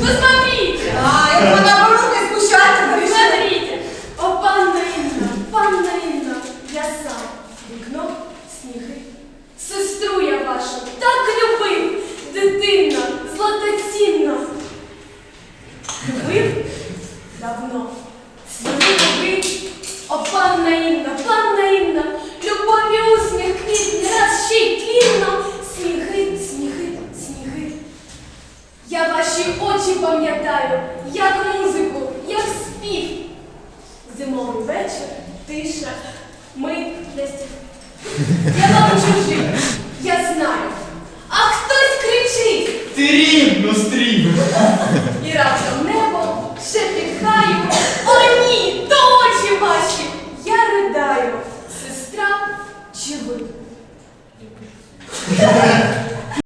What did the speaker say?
ну смотрите! А, як вона руки Посмотрите. Смотрите, о панна Інна, панна Інна, я сам, вікно, сніги. Сестру я вашу так любив, дитина, златоцінна. Любив давно, очі пам'ятаю, як музику, як спів. Зимовий вечір, тиша, ми десь. Я вам чужий, я знаю. А хтось кричить. Ти рівно стрім. І разом небо ще тихаю. О, ні, то очі ваші. Я ридаю. Сестра чи ви?